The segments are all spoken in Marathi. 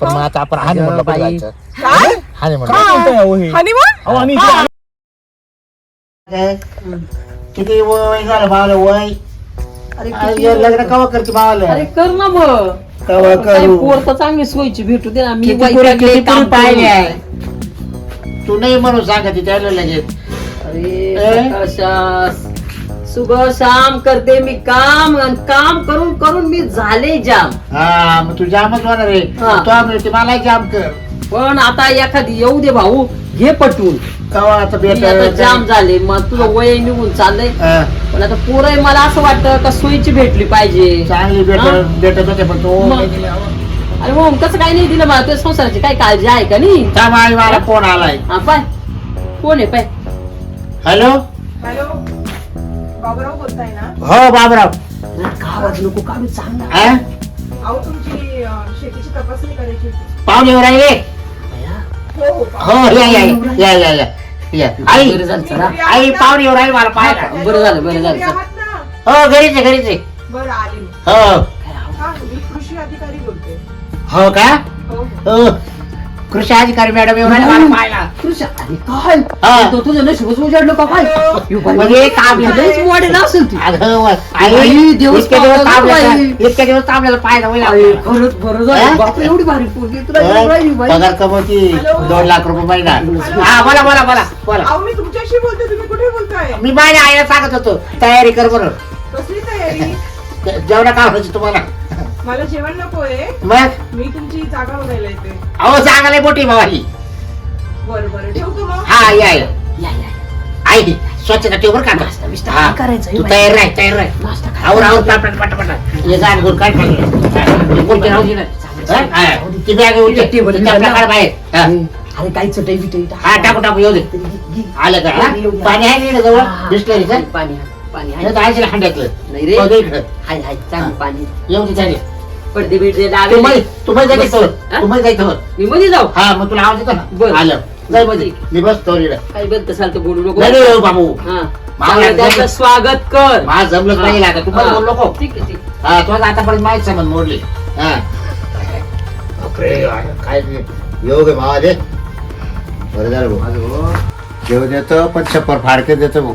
पण मग आता आपण हानी म्हणलं बाई. जायचं? काय? हानी म्हणलं. काय? म्हणताय अहो हे? हनीमून अहो, आणि इथे किती वय झालं भावाला वय अरे लग्न कवा करते भावाला? अरे कर ना मग. कवा काय करू? पोर तर चांगली सोयीची भेटू दे ना. मी किती बाई पुरी टाकले किती काम पुरी पाहिले? करून. आहे तू नाही म्हणून सांगत त्याला लगेच. अरे ए? सुबह शाम करते मी काम आणि काम करून करून मी झाले जाम। हा मग तू जामच होणार आहे हा. तू आम्ही मला जाम कर। पण आता एखादी येऊ दे भाऊ घे पटवून। आता मी आता भेट जाम झाले मग तुझं वय निघून चाललंय. हा, पण आता पोरं मला असं वाटतं का सोयीची भेटली पाहिजे. चांगली भेट हा? भेटत होते पण तू मग. अरे मग कसं काही नाही दिलं मला? तुझ्या संसाराची काय काळजी आहे का नाही? थांब आई मला फोन आलाय. हा पाय. कोण आहे पाय. हॅलो? हॅलो? बाबूराव बोलताय ना? हो बाबराव. गावात नको काढू चांगला? अहो तुमची अं, शेतीची तपासणी करायची होती. पाहुणे येऊ राहिले. हो हो हो या या या या या या. आई. बरं झालं चला. आई पाहुणे येऊ राहिले मला पाहायला. बरं झालं बरं झालं तुम्ही चल. आहात ना? हो घरीच आहे घरीच आहे. बरं आले मी. हो. हा मी कृषी अधिकारी बोलते. हो का? हो हो. हो. कृषी अधिकारी मॅडम येऊ राहिले मला पाहायला. अरे काय? हा. तो तुझं नशीबच उजाडलं का काय? यो बाई, म्हणजे काम लयच वाढेल असेल ती. अगं व- आई, बाई, देवच इतके दिवस पावला थांबलेलं- बाई. इतके दिवस थांबलेलं पाहायला होईल अरे, आपल्याला. खरंच बरं हा? झालं बापरे एवढी भारी पोरगी तुला एवढी राहिली बाई. पगार कमवती हॅलो? दोन लाख रुपये महिना. हा बोला बोला बोला बोला. अहो मी तुमच्याशी बोलते तुम्ही कुठे बोलताय? मी माझ्या आईला सांगत होतो तयारी कर कसली तयारी? जेवढा काम व्हायची तुम्हाला. मला जेवण नकोय. मग? मी तुमची जागा बघायला येते. अहो सांगायला मोठी भावाली. मग. हा या या. स्वच्छता ठेव बरं का. नाश्ता हा. काय करायचं, तू? तयार राह तयार राह. नाश्ता काय आवर आवर करायचं? पट पट पट पट ये गाड घेऊन काय टाकलं कोणती राहू दे ना हा? हा. ती बॅग टेबल बाहेर. हा. अरे काही चटई बिटई टाक. हा टाकू टाकू येऊ दे. आलं का? हा? पाणी आहे नाही ना जवळ? बिस्लरीचं पाणी आहे, पाणी आहे. तर आयशील हांड्यातलं. नाही रे. दे इकडं. हाय हाय. चांगलं पाणी. येऊ दे चालेल. पडदे बिडदे तू लावले. मध्ये तू मध्ये मस्त. जायचं हा? तू मध्ये जायचं मी मध्ये जाऊ? हा मग तुला आवाज येतो बरं. ना आलं जायमध्ये. मी बसतो इकडं. काही बंद असाल तर बोलू नको. नाही रे बाबू. हा. मला त्याचं जमलं. स्वागत कर. मला जमलंच हा. नाही आता तू पण हा. बोल नको. ठीक आहे ठीक आहे. हा तुला आतापर्यंत माहीत समज मोडली. हा. बापरे, अरे काय ते. योग आहे भावा दे. बरं झालं भाऊ. देव देतो पण छप्पर फाडके देतो भाऊ.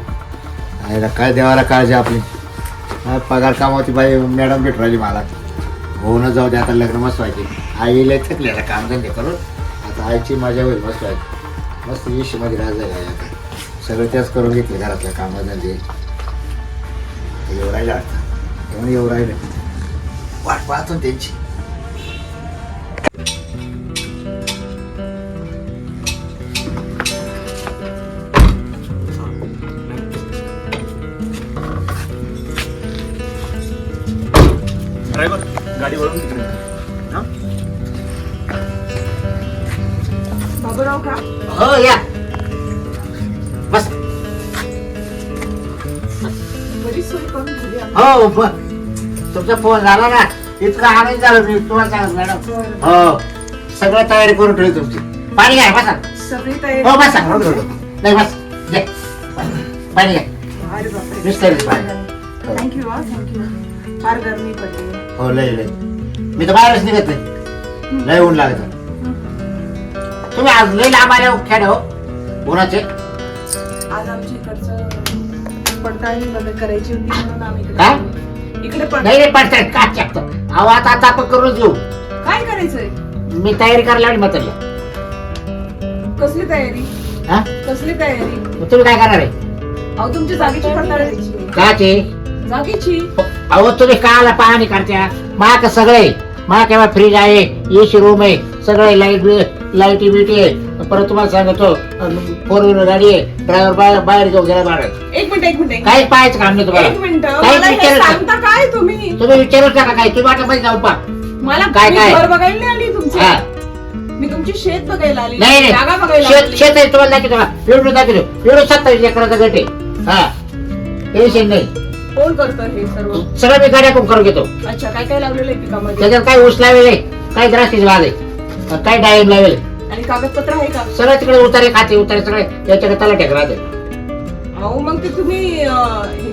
आईला काय देवाला काळजी आपली. हा, पगार कामावती बाई मॅडम भेट राहिली मला. होऊन जाऊ दे आता लग्न मस्त व्हायचे. आईला थकले आता कामधंदे करून. आता आईची मजा होईल मस्त व्हायची. मस्त विषयमध्ये राज झाली आता. सगळं त्याच करून घेतले घरातल्या कामधंदे येऊ राहिलं आता. येऊन येऊ राहिलं. वाट पाहतो त्यांची. तुमचा फोन झाला ना इतका आनंद झाला मी तुम्हाला सांगत मॅडम हो सगळं तयारी करून ठेवली तुमची. पाणी घ्या बसा. सगळी हो बसा. हो, हो, हो. नाही बस. घे. पाणी घ्या. अरे बापरे. पाणी. हो. थँक्यू हा थँक्यू फार गरमी पडली. हो लय लय. मी तर बाहेरच निघत नाही. लय ऊन लागत. तुम्ही आज लय लांब आले हो खेड हो. उन्हाचे. आज आमच्या इकडचं पडताळणी वगैरे करायची होती म्हणून आम्ही इकडे काय? आलो. इकडे पड. नाही रे पडतात काय शकतो अहो आता आता आपण करूनच घेऊ. काय करायचंय? मी तयारी करायला म्हातारला कसली तयारी? हा? कसली तयारी? मग तुम्ही काय करणार आहे? अहो तुमच्या जागेची पडताळणी. काचे जागेची? अहो तुम्ही काला पाहणी करत्या. माक सगळे. केव्हा फ्रीज आहे एसी रूम आहे सगळे लाइट लाईटी बिटी आहे परत तुम्हाला सांगतो फोर व्हीलर गाडी आहे ड्रायव्हर बाहेर बाहेर घेऊन गेला बाहेर एक मिनिट एक मिनिट. काहीच पाहायचं काम नाही तुम्हाला. एक मिनिट. मला हे विचारायचं सांगता काय तुम्ही? तुम्ही विचारूच नका काय तुम्ही वाटलं पाहिजे जाऊ पा. मला काय- मी काय? घर बघायला नाही आली तुमची. हा. मी तुमची शेत बघायला आली. नाही जागा नाही बघायला शेत आली. शेत आहे तुम्हाला दाखवतो एवढं दाखवतो. एवढं सत्तावीस एकराचा गट आहे. हा. टेन्शन नाही. कोण करतं हे सर्व? सगळं मी गाड्या करून घेतो. अच्छा काय काय लावलेलं आहे पिकामध्ये? त्याच्यात काय ऊस लावेले काय द्राक्षीचे बाग आहे. काय डाळिंब लावेले आणि कागदपत्र आहे का? सगळं तिकडे उतारे खाते उतारे सगळे. याच्याकडे तला टेक राहते. अहो मग ते तुम्ही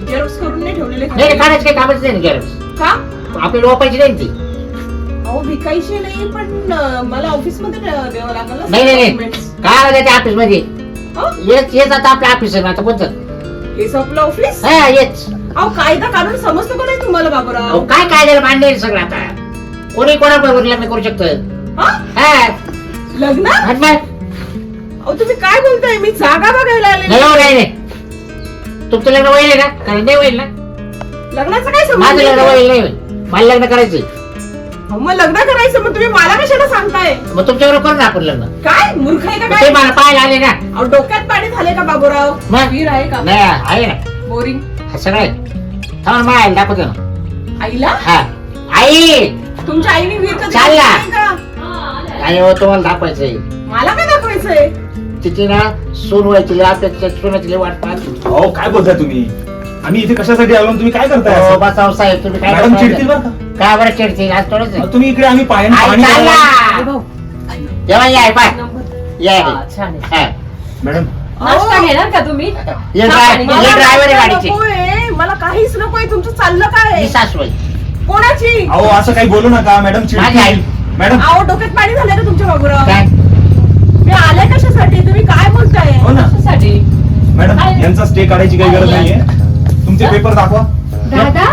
झेरॉक्स करून नाही ठेवलेले का? नाही काढायचं काही कामाचं नाही का? आपली लोपायची नाही ना ती. अहो अहो विकायची नाही पण अं, मला ऑफिसमध्ये द्यावं लागेल ना नाही नाही नाही. documents. काय त्याच्या ऑफिसमध्ये हो? येच येच आता आपल्या ऑफिस आहे ना आता हे आपलं ऑफिस हा येच अहो कायदा काढून समजतो का नाही तुम्हाला अहो, बाबूराव काय काय झालं मांडले सगळं आता? कोणी कोणाबरोबर लग्न करू शकतं? हा? हा लग्न? मग? अहो तुम्ही काय बोलताय? मी जागा बघायला आले तुमचं लग्न होईल ना? कारण नाही होईल ना? लग्नाचं काय माझं संबंध लग्न होईल नाही होईल. मला लग्न करायचंय अहो, मग लग्न करायचं मग तुम्ही मला कशाला सांगताय? मग तुमच्याबरोबर करू ना आपण लग्न. काय? मूर्ख आहे का मग काय? मला पाहायला आले ना? अहो डोक्यात पाणी झाले का बाबूराव? मग? वीर आहे का? नाही आहे ना. बोरिंग. हा सगळं आहे. थांबा मला आईला दाखवतो ना. आईला? हा. आई! तुमच्या आईने वीर कधी चालला. का? आई हो तुम्हाला दाखवायचंय. मला काय दाखवायचंय? तिची ना सून व्हायची आपल्या सुनाची लई वाट पाहत अहो काय बोलताय तुम्ही? आम्ही इथे कशासाठी आलो आणि तुम्ही काय करताय हो, असं? बसाव साहेब तुम्ही काय मॅडम करताय? चिडतील बरं का? काय बरं चिडतील? आज थोडंच अहो, तुम्ही इकडे आम्ही पायाने आई पाणी चालला भरायला- जेव्हा या पाय या हा, छान आहे. हा. मॅडम. नाश्ता घेणार का तुम्ही? ये छान ड्राय- आहे. मला आहे नाश्ता गाडीची. नकोय. मला काहीच नकोय तुमचं चाललं काय? ही सासूबाई कोणाची? अहो असं काही बोलू नका. मॅडम माझी आई. चिडतील मॅडम. अहो डोक्यात पाणी झालंय का तुमच्या बाबूराव काय? मी आले कशासाठी? तुम्ही काय बोलताय? हो ना. कशासाठी? मॅडम काय? यांचा स्टे काढायची काही गरज नाहीये. तुमचे पेपर दाखवा. दादा?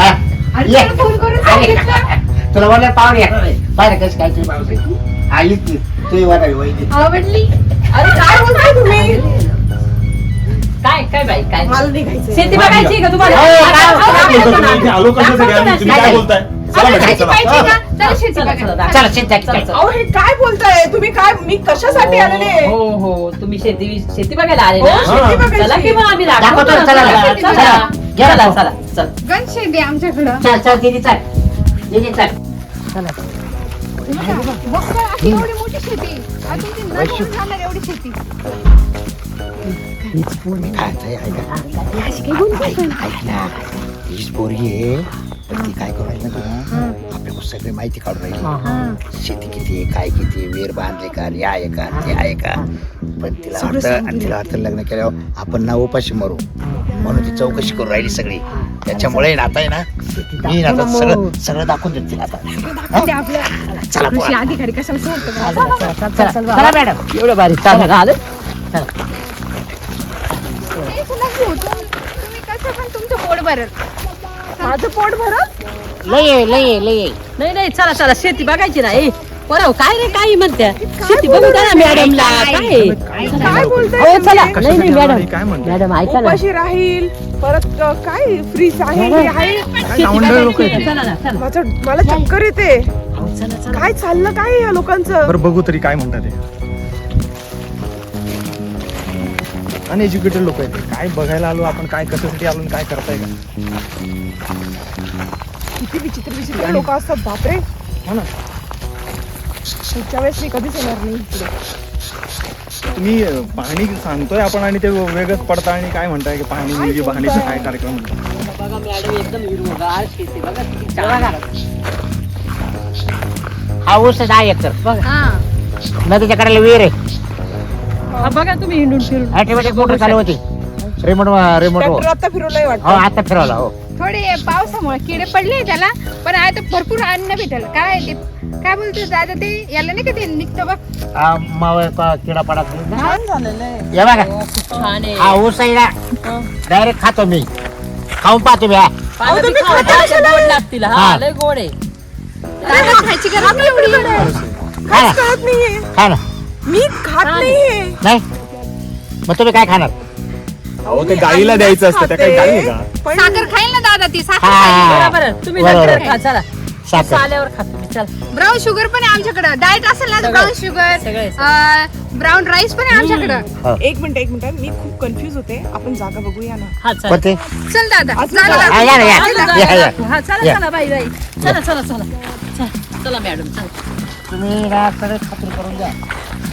हा. अरे ये. फोन करून. सांगितलं. तुला बोलणार पाहुणे पाहिजे कसं काय तुम्ही पाहुणे हा वाटावी वहिनी. आवडली? अरे काय बोलताय तुम्ही? काय काय बाई काय? मला शेती बघायची का तुम्हाला? हो, काय- काय आलो कशासाठी? आम्ही तुम्ही काय काय? बोलताय? चला आता मॅडम शेती चला. पाहिजे का? चला. शेती चला, चला, बघा. दाखवा. चला शेत चला, चला. अहो हे काय बोलताय? तुम्ही काय मी कशासाठी आलेले? हो हो. तुम्ही शेती शेती बघायला आले हो, ना शेती बघायची. चला की मग आम्ही दाखवतो दाखवतो ना, ना, चला, चला, चला, चला. घ्या चला ना. चला चल. गण शेती आमच्याकडं. चल चल दिदी चल. दिदी चल. बघ तर, अशी एवढी मोठी शेती. न जाणार एवढी शेती. हीच पोरगी आहे? पण ती काय करू राहिली ना आपल्याला सगळी माहिती काढून राहिली. शेती किती आहे काय किती आहे, विहीर बांधले का हे आहे का ते आहे का? पण तिला वाटतं आणि तिला वाटतं लग्न केल्यावर आपण ना उपाशी मरू. म्हणून ती चौकशी करून राहिली सगळी. त्याच्यामुळे ना आता आहे ना मी ना आता सगळं सगळं दाखवून देते तिला आता. आपल्या चला पोरा. अधिकारी चला चला मॅडम. एवढं भारी चालेल आलं? नक्की होतो? तुम्ही कसं पण तुमचं पोट भरल. माझं पोट भरत लय आहे, लय आहे, लय आहे. नाही नाही चला चला शेती बघायची ना ए. पोराव काय रे काय म्हणत्या? शेती बघू द्या ना मॅडमला काय? आहे? काय बोलताय? हो चला. तुम्ही? नाही नाही मॅडम? मॅडम ऐका ना. उपाशी राहील परत अ, काय फ्रीज आहे हे आहे? शेती गावंढळ लोकं बघायची आहेत. चला ना चला. माझं मला चक्कर येते. हो, चला चला. काय चाललं काय आहे या लोकांचं? बरं बघू तरी काय म्हणतात ते. अनएज्युकेटेड लोक आहेत. काय बघायला आलो आपण? काय कशासाठी आलो आणि काय करताय? का किती विचित्र विचित्र लोक असतात बापरे. हो ना. पुढच्या वेळेस मी कधीच येणार नाही इकडे. तुम्ही पाहणी सांगतोय आपण आणि ते वेगळंच पडता आणि काय म्हणताय की पाहणी मुलगी पाहणीचा काय कार्यक्रम म्हणतो बघा मॅडम एकदम हिरवगार शेती बघा किती छान हा ऊस आहे दहा एकर हा. नदीच्या कडेला विहीर आहे. हा, बघा तुम्ही हिंडून फिरून. ऑटोमॅटिक मोटर चालू होती? रिमोट रिमोट ट्रॅक्टर आता फिरवलंय हो वाटतं आता फिरवला हो. थोडे पावसामुळे किडे पडले त्याला पण आता भरपूर अन्न भेटल. काय ते? काय बोलतो दादा ते? याला नाही का ते निघतं बघ? हा, मावळ प- किडा पडत नाही ना. छान झालेलं आहे. हे बघा. हो, खूप छान आहे. हा ऊस आहे ना. डायरेक्ट खातो मी. खाऊन पाहतो मी हा. पानं तुम्ही बी खाऊ, गोड लागतील. हा हा. लय गोड आहे. दादा खायची गरज नाही एवढी. खा काहीच ना कळत नाहीये. खा ना. मी खात नाहीये. नाही. मग तुम्ही काय खाणार? अहो ते गाईला द्यायचं असतं त्या काही गाई आहे का? पण साखर खाईल ना दादा ती साखर हा. बरोबर तुम्ही बरोबर. खा चला. साखर. आल्यावर खा तुम्ही चला. ब्राऊन शुगर पण आहे आमच्याकडे. डाएट असेल ना सगळं. ब्राऊन शुगर ब्राऊन राईस पण आहे आमच्याकडं. एक मिनिट एक मिनिट. मी खूप कन्फ्युज होते. आपण जागा बघूया ना. हा चला. चल दादा. अजून काय? दादा. हा, या ना, या. चला, या, या. हा चला या. चला बाई बाई. चला चला चला. चला चला मॅडम चला. तुम्ही ना सगळे खात्री करून द्या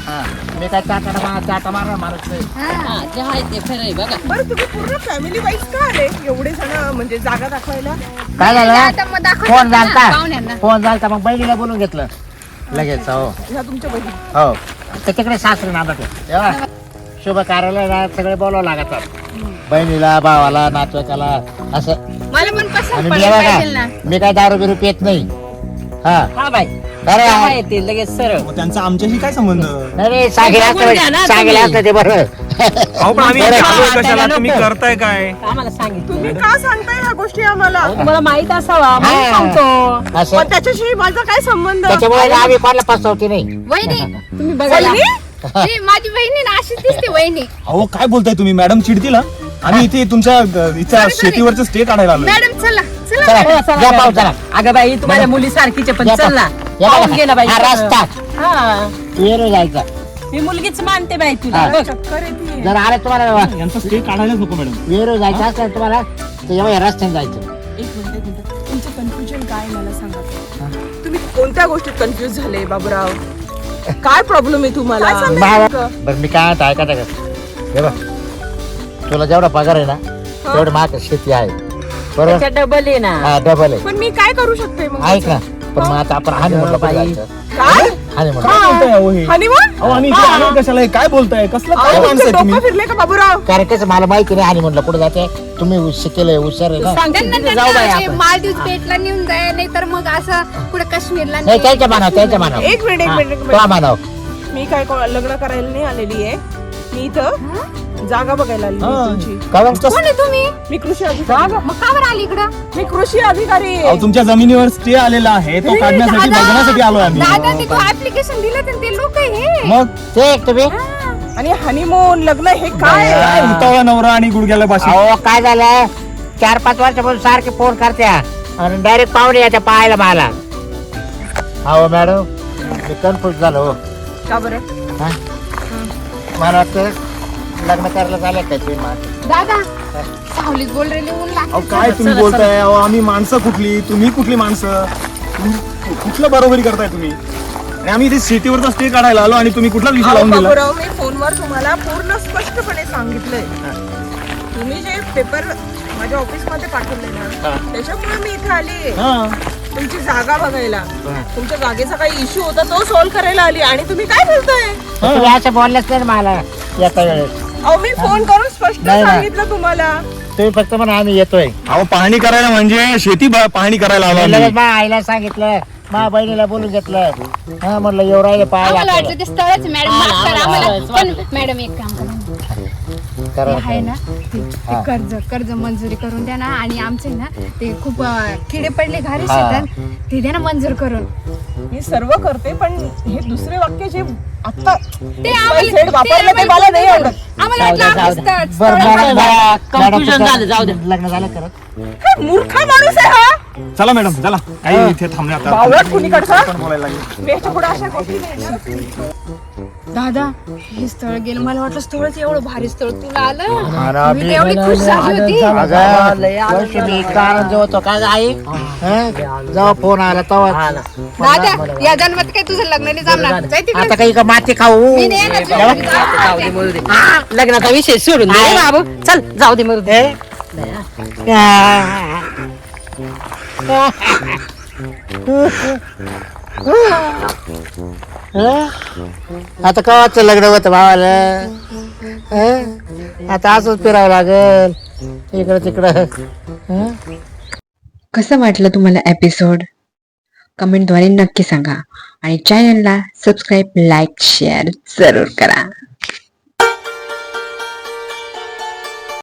हा मी काय चाटा मार चाटा मारणार मारत नाही. हा. जे आहे ते खरं आहे बघा. बरं तुम्ही पूर्ण फॅमिली वाईज का आले? एवढे जण म्हणजे जागा दाखवायला? काय झालं? आता मग दाखवतो फोन ना झालता. पाहुण्यांना. फोन झालता मग बहिणीला बोलून घेतलं. लगेच हो. ह्या तुमच्या बहिणी. हो. तर तिकडे सासरे नांदत. तेव्हा शुभ कार्याला ना सगळे बोलावं लागतात. बहिणीला भावाला नातवाईकाला असं. मला पण पसंत आणि मी पडलं बघा पाहिजे ना. मी काय दारू बिरू पित नाही. हा. हा बाई. अरे हा. येते लगेच सरळ. मग त्यांचा आमच्याशी काय संबंध? अरे सांगेल बघून घ्या ना असतं सांगेल तुम्ही. असतं ते बरं. अहो पण आम्ही बरं. हा, कशाला? तुम्ही. करताय काय? आम्हाला सांगितलं तुम्ही का सांगताय ह्या गोष्टी आम्हाला? तुम्हाला माहीत असावा म्हणून हा. सांगतो. असं. पण त्याच्याशी माझा काय संबंध? त्याच्यामुळे आम्ही कोणाला नाही. वहिनी तुम्ही बघायला वहिनी? ती माझी वहिनी ना अशीच दिसते वहिनी. अहो काय बोलताय तुम्ही? मॅडम चिडतील हा? आम्ही इथे तुमच्या अ, इथं शेतीवरचं स्टे काढायला आलोय. मॅडम चला. चला चला हो, चला या बाई. पाहू चला. अगं बाई तुम्हाला मुली सारखीचे पण या चल. ना पाहू. या पाहून बघा. गेला बाई हा रस्ता हा. जायचा. मी मुलगीच मानते बाई तुला. हा. बघ. चक्कर येते. जर आले तुम्हाला यांचा स्टे काढायलाच नको मॅडम वेरू जायचं असेल तुम्हाला तर रस्त्याने जायचं. एक मिनिट एक मिनिट. तुमचं कन्फ्युजन काय मला सांगा. तुम्ही कोणत्या गोष्टीत कन्फ्युज झाले बाबूराव? काय प्रॉब्लेम आहे तुम्हाला? भावा-? बरं मी काय म्हणतो ऐका का? हे बघ. तुला जेवढा पगार आहे ना तेवढं माझ्या शेती आहे. बरोबर त्याच्या डबल आहे ना. हा डबल आहे. पण मी काय करू शकते मग? ऐक ना पण मग आता आपण हानी म्हणलं बाई. पाहिजे काय? काय बोलताय अहो हे? हनीमून अहो आम्ही इथे आलोय कशाला हे? काय बोलताय? कसलं काय माणसं आहे तुम्ही? डोकं फिरले का बाबूराव? कारण कसं मला माहिती नाही हानी म्हणलं कुठे जाते. तुम्ही शिकेले हुशार आहे ना. सांगते त्यांना तिथे जाऊ बाई त्यांना आपण. मालदीव बेटला नेऊन जाय नाही तर मग असं पुढे काश्मीरला नाही त्यांच्या मानाव त्यांच्या मानाव एक मिनिट एक मिनिट एक तो मिनिट. मानाव मी काय को- लग्न करायला नाही आलेली आहे. मी इथं जागा बघायला हा. तुमची? कोण आहे तुम्ही? मी कृषी अधिकारी. मग का बरं आली इकडं? मी कृषी अधिकारी आहे. अहो तुमच्या जमिनीवर स्टे आलेला आहे. तो काढण्यासाठी बघण्यासाठी आलोय आम्ही. दादा ते तू ऍप्लिकेशन दिलं तर ते लोक हे मग? ते एक तुम्ही? आणि हनीमून लग्न हे काय? आहे? काय उतावळा नवरा आणि गुडघ्याला बाशी. अहो काय झालं चार पाच वर्षापासून सारखे फोन करत्या. आणि डायरेक्ट पाहुणे येत्या पाहायला मला. हो मॅडम मी कन्फ्युज झालो. हो का बरं? हा? मला वाटतं लग्न करायला झालं काय ते मा- दादा सावलीत बोल रे ऊन अहो लागतं काय तुम्ही बोलताय? अहो आम्ही माणसं कुठली? तुम्ही कुठली माणसं? तुम्ही कुठलं बरोबरी करताय तुम्ही? आणि आम्ही इथे शेतीवरचा स्टे काढायला आलो आणि तुम्ही कुठला विषय अहो, लावून दिला? बाबूराव मी फोनवर तुम्हाला पूर्ण स्पष्टपणे सांगितलंय. तुम्ही जे पेपर माझ्या ऑफिसमध्ये पाठवले ना त्याच्यामुळे मी इथे आली. हा. तुमची जागा बघायला. तुमच्या जागेचा काही इश्यू होता तो सॉल्व्ह करायला आली. आणि तुम्ही काय बोलताय? तुम्ही असं बोललेच नाही मला येता वेळेस. अहो मी फोन करून स्पष्ट नाही, नाही. सांगितलं तुम्हाला तुम्ही फक्त म्हणा आम्ही येतोय अहो पाहणी करायला म्हणजे शेती बा- पाहणी करायला आलो मी आम्ही लगेच माझ्या आईला सांगितलं माझ्या बहिणीला बोलून घेतलं हा म्हणलं येऊ राहिले पाहायला आम्हाला वाटलं आपल्याला. ते स्थळच मॅडम माफ करा आम्हाला पण मॅडम एक काम करा ते आहे. ना ते ते कर्ज कर्ज मंजुरी करून द्या ना आणि आमचे ना ते खूप अं, किडे पडले घरी. शेतात ते द्या ना मंजूर करून मी सर्व करते पण हे दुसरे वाक्य जे आता ते आम्हाला वापरलं ते मला नाही आवडत आम्हाला वाटलं जाऊ आपलं द्या. स्थळ- बरं, स्थळ मॅडम, पाहिजे. मॅडम, Confusion तुमचं झालं, जाऊ द्या. लग्न झालं करत काय मूर्खा माणूस आहे हा चला मॅडम चला. काही इथे थांबले आता बावळट कुणीकडचा पण बोलायला लागले. मी याच्यापुढे अशा गोष्टी नाही ना. दादा हे स्थळ गेलं. मला वाटलं स्थळच एवढं भारी स्थळ. तुला आलं? अरे, मी तर एवढी खुश झाली होती. अगं, वर्षी मी इतका आनंद होतो. काय गं आई हं? जेव्हा फोन आला तेव्हा दादा या जन्मात काही तुझं लग्न नाही जमणार? जाय तिकडे. आता काही का माती खाऊ? मी नाही येणार तुझ्या घरी. जाऊ दे. मरू दे लग्नाचा विषय सोडून दे बाबू. चल जाऊ दे मरू दे हं? आता कवाच लग्न होतं भावाला? आता असंच फिरावं लागल. इकडं तिकडं. कसं वाटलं तुम्हाला एपिसोड कमेंटद्वारे नक्की सांगा. आणि चॅनलला सबस्क्राईब लाईक शेअर जरूर करा.